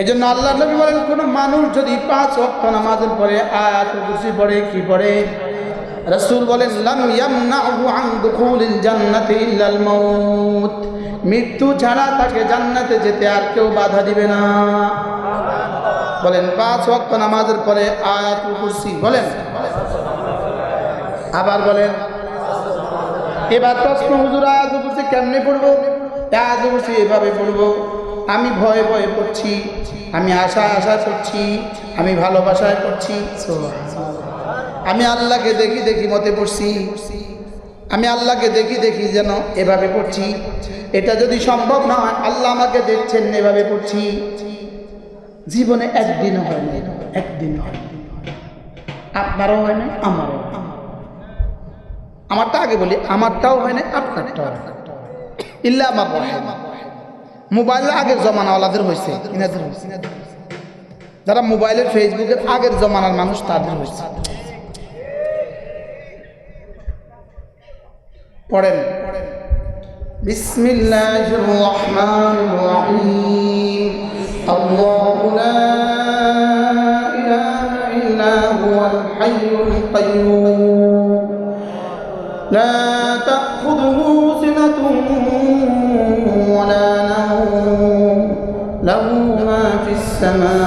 এই জন্য আল্লাহ নবী বলেন, কোনো মানুষ যদি পাঁচ ওয়াক্ত নামাজের পরে আয়াত কুরসি পড়ে, কি পড়ে? রাসূল বলেন মৃত্যু ছাড়া তাকে জান্নাতে যেতে আর কেউ বাধা দিবে না। বলেন, পাঁচ ওয়াক্ত নামাজের পরে আয়াত কুরসি, বলেন। আবার বলেন, এবার প্রশ্ন, হুজুর, আয়াত কুরসি কেমনে পড়ব? আয়াত কুরসি এভাবে পড়ব। আমি ভয়ে ভয়ে পড়ছি, আমি আশা আশা করছি আমি ভালোবাসায় করছি আমি আল্লাহকে দেখি দেখি মতে পড়ছি। আমি আল্লাহকে দেখি দেখি যেন এভাবে পড়ছি। এটা যদি সম্ভব না হয় আল্লাহ আমাকে দেখছেন এভাবে পড়ছি। জীবনে একদিন হয় না একদিন হয় আপনারও হয় না আমারও আমারটা আগে বলি, আমারটাও হয় না আপনারটাও ইল্লা আমার মোবাইলের আগের হয়েছে, ইনাদের হয়েছে। যারা মোবাইলের ফেসবুকের আগের জমানার মানুষ, তাদের হয়েছে। পড়েন। বিসমিল্লাহির রহমানির রহিম আল্লাহু লা ইলাহা ইল্লা হুয়াল হাইয়ুল কাইয়্যুম। লা তাখুযুহু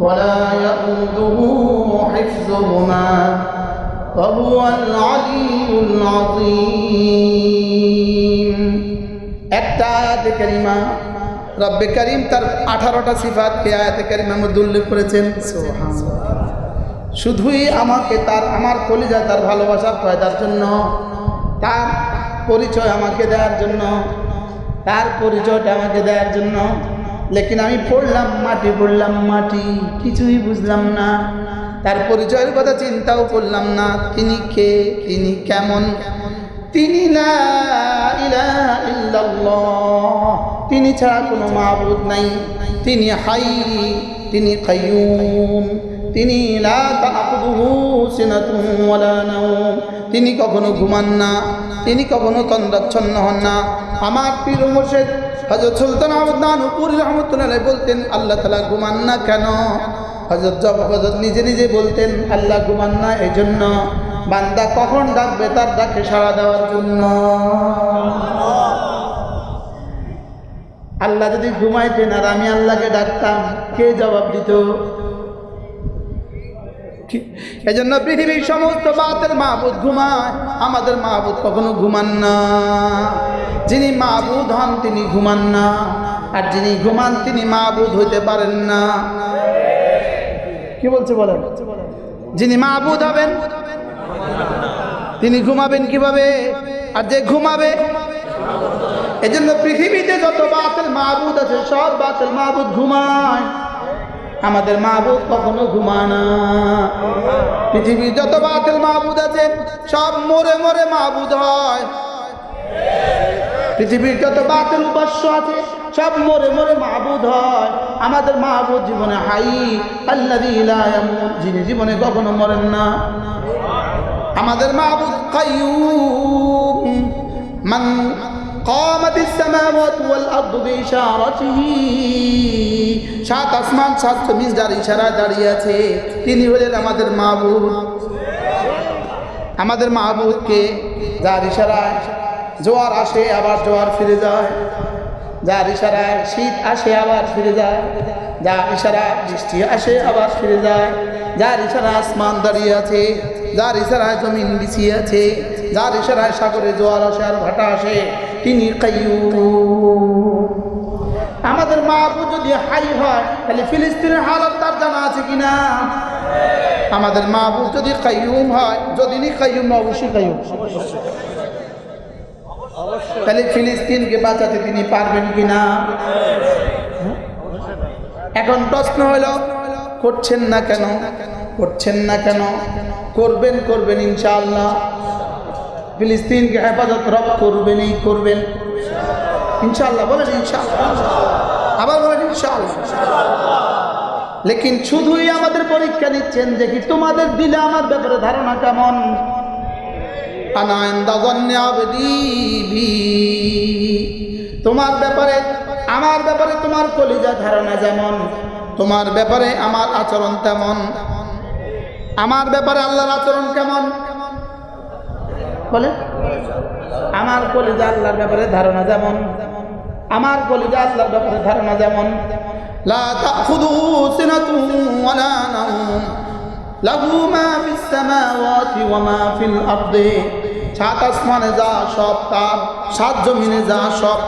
ولا يؤوده حفظهما وهو العلي العظيم একটা আয়াতে কারিমা রব্বে করিম তার আঠারোটা সিফাতকে আয়াতে কারিমার মধ্যে উল্লেখ করেছেন শুধুই আমাকে তার আমার কলিজা তার ভালোবাসার পয়দার জন্য তার পরিচয় আমাকে দেওয়ার জন্য তার পরিচয়টা আমাকে দেওয়ার জন্য লেকিন আমি পড়লাম মাটি পড়লাম মাটি, কিছুই বুঝলাম না। তার পরিচয়ের কথা চিন্তাও করলাম না, তিনি কে, তিনি কেমন? তিনি তিনি ছাড়া কোনো মাবুদ নাই। তিনি হাই, তিনি কাইয়ুম, তিনি তিনি কখনো ঘুমান না, তিনি কখনো তন্দ্রাচ্ছন্ন হন না। আমার পীর মুর্শিদ হযরত সুলতান আবদান উপরি রহমতুল্লাহ বলতেন, আল্লাহ তালা ঘুমান না কেন? হজরত জব হজরত নিজে নিজে বলতেন, আল্লাহ ঘুমান না এই জন্য বান্দা কখন ডাকবে তার ডাকে সাড়া দেওয়ার জন্য? আল্লাহ যদি ঘুমাইতেন আর আমি আল্লাহকে ডাকতাম, কে জবাব দিত? এই জন্য পৃথিবীর সমস্ত বাতের মাহবুদ ঘুমায়, আমাদের মাহবুদ কখনো ঘুমান না। যিনি মাহবুদ হন, তিনি ঘুমান না। আর যিনি ঘুমান, তিনি মাহবুদ হইতে পারেন না। কি বলছে বলেন? যিনি মাহবুদ হবেন, তিনি ঘুমাবেন কীভাবে? আর যে ঘুমাবে, এজন্য পৃথিবীতে যত বাতিল মাহবুদ আছে, সব বাতিল মাহবুদ ঘুমায়। আমাদের মাহবুদ কখনো ঘুমায় না। পৃথিবীর যত বাতিল মাহবুদ আছে, সব মরে মরে মাহবুদ হয়। পৃথিবীর যত বাতিল উপাস্য আছে, সব মরে মরে মাহবুদ হয়। আমাদের মাহবুদ জীবনে হাই আল্লাহ যিনি জীবনে কখনো মরেন না। আমাদের মাহবুদ কাইয়ুম মান قامت السماوات والأرض بإشارته সাত আসমান সাত জমিন যার ইশারা দাঁড়িয়ে আছে তিনি হলেন আমাদের মাহবুদ আমাদের মাহবুদকে যার ইশারায় জোয়ার আসে আবার জোয়ার ফিরে যায় যার ইশারায় শীত আসে আবার ফিরে যায় যার ইশারায় বৃষ্টি আসে আবার ফিরে যায় যার ইশারায় আসমান দাঁড়িয়ে আছে যার ইশারায় জমিন বিছিয়ে আছে যার ইশারায় সাগরে জোয়ার আসে আর ভাটা আসে তিনি আমাদের মাহবুব যদি হাই হয়, তাহলে ফিলিস্তিনের হালত তার জানা আছে কিনা? আমাদের মাহবুব যদি কাইয়ুম হয়, যদি নি কাইয়ুম অবশ্যই কাইয়ুম। তাহলে ফিলিস্তিনকে বাঁচাতে তিনি পারবেন কিনা? এখন প্রশ্ন হলো, করছেন না কেন? করছেন না কেন? করবেন করবেন ইনশাআল্লাহ। ফিলিস্তিনকে হেফাজত রব করবেনই করবেন। ইনশাল্লাহ বলেন ইনশাআল্লাহ। আবার বলেন ইনশাআল্লাহ। লেকিন শুধুই আমাদের পরীক্ষা নিচ্ছেন, দেখি তোমাদের দিলে আমার ব্যাপারে ধারণা কেমন? তোমার ব্যাপারে, আমার ব্যাপারে তোমার কলিজা ধারণা যেমন, তোমার ব্যাপারে আমার আচরণ তেমন। আমার ব্যাপারে আল্লাহর আচরণ কেমন? বলে? আমার কলিজা আল্লাহর ব্যাপারে ধারণা যেমন, আমার কলিজা আল্লাহর ব্যাপারে ধারণা যেমন, লা মা যা সব সাত জমিনে যা সব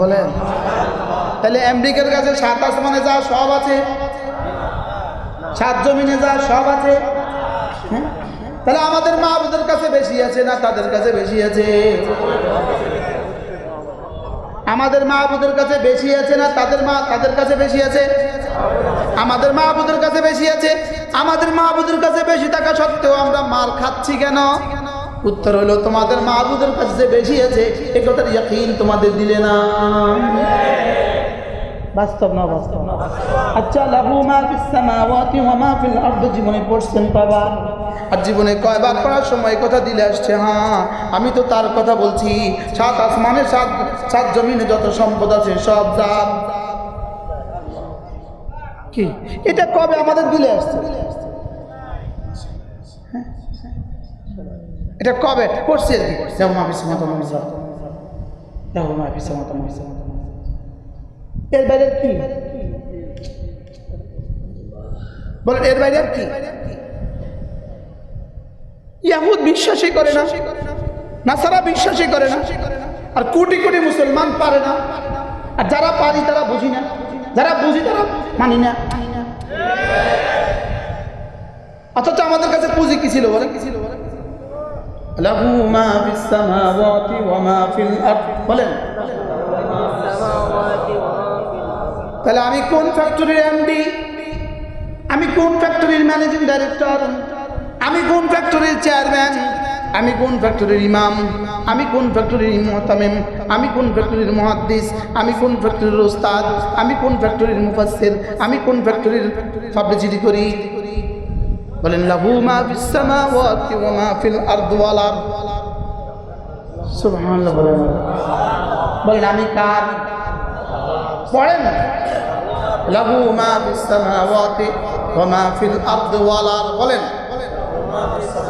বলেন। তাহলে আমেরিকার কাছে সাত আসমানে যা সব আছে, সাত জমিনে যা সব আছে হ্যাঁ? তাহলে আমাদের মা বাবুদের কাছে বেশি আছে না তাদের কাছে বেশি আছে? আমাদের মা বাবুদের কাছে বেশি আছে না তাদের মা, তাদের কাছে বেশি আছে? আমাদের মা বাবুদের কাছে বেশি আছে। আমাদের মা বাবুদের কাছে বেশি থাকা সত্ত্বেও আমরা মার খাচ্ছি কেন? উত্তর হলো, তোমাদের মা বাবুদের কাছে বেশি আছে, এ কথার ইয়াকিন তোমাদের দিলে না। বাস্তব না বাস্তব? আচ্ছা লাহু মা ফিস সামাওয়াতি ওয়া মা ফিল আরদি, জীবনে পড়ছেন বাবা। আর জীবনে কয়বার পড়ার সময় কথা দিলে আসছে হ্যাঁ আমি তো তার কথা বলছি। সাত আসমানে, সাত সাত জমিনে যত সম্পদ আছে, সব দাম কি? এটা কবে আমাদের দিলে আসছে? এটা কবে? পড়ছে আর কি। যেমন মাফিস মতো যেমন মাফিস মতো এর বাইরে কি? বলেন, এর বাইরে কি? ইয়াহুদ বিশ্বাসই করে না, নাসারা বিশ্বাসই করে না, আর কোটি কোটি মুসলমান পারে না। আর যারা পারি তারা বুঝি না, যারা বুঝি তারা মানি না। অথচ আমাদের কাছে পুঁজি কি ছিল বলে কি ছিল বলে লাহু মা ওয়া মা ফিল আরদ। বলেন। তাহলে আমি কোন ফ্যাক্টরির এমডি আমি কোন ফ্যাক্টরির ম্যানেজিং ডাইরেক্টর আমি কোন ফ্যাক্টরির চেয়ারম্যান আমি কোন ফ্যাক্টরির ইমাম আমি কোন ফ্যাক্টরির মহতামিম? আমি কোন ফ্যাক্টরির মহাদ্দিস? আমি কোন ফ্যাক্টরির ওস্তাদ আমি কোন ফ্যাক্টরির মুফাসসির? আমি কোন ফ্যাক্টরির পাবলিসিটি করি? বলেন, লাহু মা ফিস সামাওয়াতি ওয়া মা ফিল আরদি ওয়াল বলেন। আমি কার? পড়েন। লাহু মা ফিস সামাওয়াতি ওয়া মা ফিল আরদ। বলেন। Father, Son.